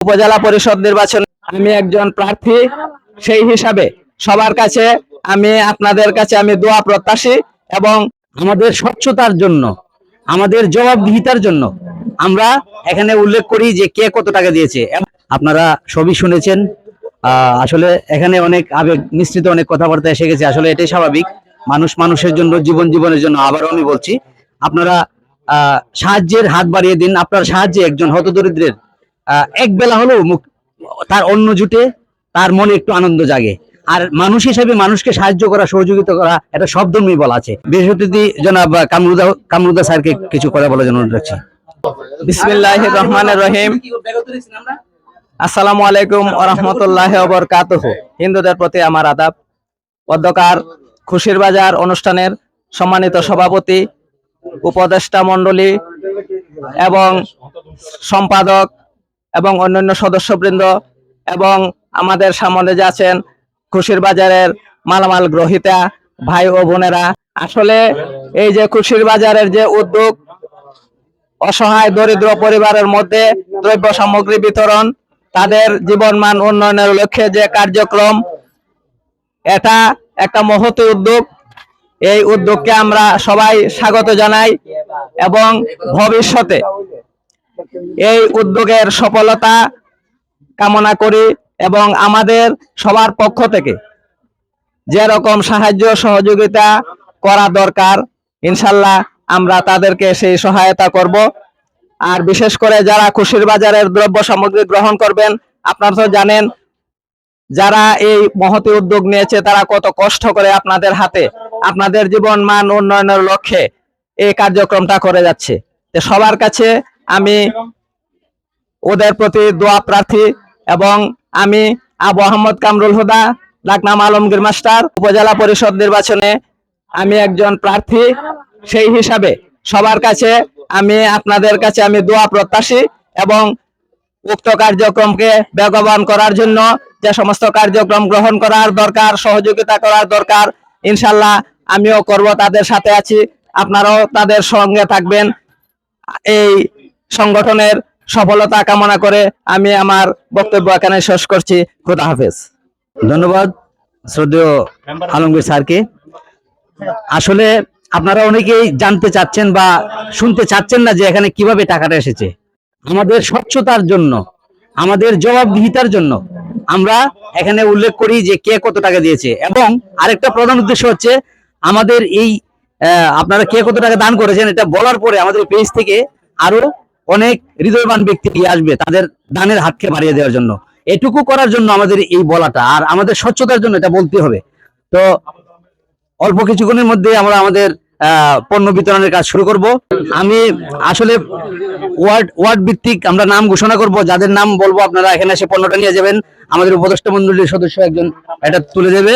উপজেলা পরিষদ নির্বাচনে আমি একজন প্রার্থী, সেই হিসাবে সবার কাছে আমি, আপনাদের কাছে আমি দোয়া প্রত্যাশী এবং আমাদের স্বচ্ছতার জন্য, আমাদের জবাবদিহিতার জন্য আমরা এখানে উল্লেখ করি যে কে কত টাকা দিয়েছে। আপনারা সবই শুনেছেন আসলে এখানে অনেক আবেগ মিশ্রিত অনেক কথাবার্তা এসে গেছে, আসলে এটাই স্বাভাবিক। মানুষ মানুষের জন্য, জীবন জীবনের জন্য আবারও আমি বলছি, আপনারা সাহায্যের হাত বাড়িয়ে দিন, আপনার সাহায্যে একজন হতদরিদ্রের এক বেলা হলেও মুখ তার অন্য জুটে তার মনে একটু আনন্দ জাগে। আর মানুষ হিসেবে মানুষকে সাহায্য করা, সহযোগিতা করা এটা সব ধর্মই বলা আছে। বৃহস্পতি জনাব কামরুদা কামরুদা স্যারকে কিছু কথা বলার জন্য অনুরোধ রাখছি। বিসমিল্লাহ রহমানের রহিম। আসসালামু আলাইকুম ওরহমতুল্লাহ বরকাতুহ। হিন্দুদের প্রতি আমার আদাব। পদ্মকার খুশির বাজার অনুষ্ঠানের সম্মানিত সভাপতি, উপদেষ্টা মণ্ডলী এবং সম্পাদক এবং অন্যান্য সদস্যবৃন্দ এবং আমাদের সামনে যে আছেন খুশির বাজারের মালামাল গ্রহিতা ভাই ও বোনেরা। আসলে এই যে খুশির বাজারের যে উদ্যোগ, অসহায় দরিদ্র পরিবারের মধ্যে দ্রব্য সামগ্রী বিতরণ, তাদের জীবনমান উন্নয়নের লক্ষ্যে যে কার্যক্রম, এটা একটা মহতি উদ্যোগ। এই উদ্যোগকে আমরা সবাই স্বাগত জানাই এবং ভবিষ্যতে এই উদ্যোগের সফলতা কামনা করি এবং আমাদের সবার পক্ষ থেকে যেরকম সাহায্য সহযোগিতা করা দরকার, ইনশাল্লাহ আমরা তাদেরকে সেই সহায়তা করব। আর বিশেষ করে যারা খুশির বাজারের দ্রব্য সামগ্রী গ্রহণ করবেন, আপনারা তো জানেন, যারা এই মহতি উদ্যোগ নিয়েছে, তারা কত কষ্ট করে আপনাদের হাতে আপনাদের জীবন মান উন্নয়নের লক্ষ্যে এই কার্যক্রমটা করে যাচ্ছে। সবার কাছে আমি ওদের প্রতি দোয়া, প্রার্থী এবং আমি আবু আহমদ কামরুল হুদা ডাকনাম আলমগীর মাস্টার, উপজেলা পরিষদ নির্বাচনে আমি একজন প্রার্থী। সেই হিসাবে সবার কাছে আমি, আপনাদের কাছে আমি দোয়া প্রত্যাশী এবং উক্ত কার্যক্রমকে বেগবান করার জন্য যে সমস্ত কার্যক্রম গ্রহণ করার দরকার, সহযোগিতা করার দরকার, ইনশাল্লাহ আমিও করব, তাদের সাথে আছি। আপনারাও তাদের সঙ্গে থাকবেন। এই সংগঠনের সফলতা কামনা করে আমি আমার বক্তব্য এখানে শেষ করছি। খুদা হাফেজ। ধন্যবাদ, শ্রদ্ধেয় আলমগীর স্যারকে। আসলে আপনারা অনেকেই জানতে চাচ্ছেন বা শুনতে চাচ্ছেন না যে এখানে কীভাবে টাকাটা এসেছে। আমাদের স্বচ্ছতার জন্য, আমাদের জবাবদিহিতার জন্য আমরা এখানে উল্লেখ করি যে কে কত টাকা দিয়েছে। এবং আরেকটা প্রধান উদ্দেশ্য হচ্ছে, আমাদের এই আপনারা কে কত টাকা দান করেছেন এটা বলার পরে আমাদের পেজ থেকে আরও অনেক হৃদয়বান ব্যক্তি আসবে তাদের দানের হাতকে বাড়িয়ে দেওয়ার জন্য। এটুকু করার জন্য আমাদের এই বলাটা আর আমাদের স্বচ্ছতার জন্য এটা বলতে হবে। তো অল্প কিছুক্ষণের মধ্যে আমরা আমাদের পণ্য বিতরণের কাজ শুরু করব। আমি আসলে ওয়ার্ড ওয়ার্ড ভিত্তিক আমরা নাম ঘোষণা করব, যাদের নাম বলব আপনারা এখানে এসে পণ্যটা নিয়ে যাবেন। আমাদের উপদেষ্টা মন্ডলীর সদস্য একজন এটা তুলে দেবে।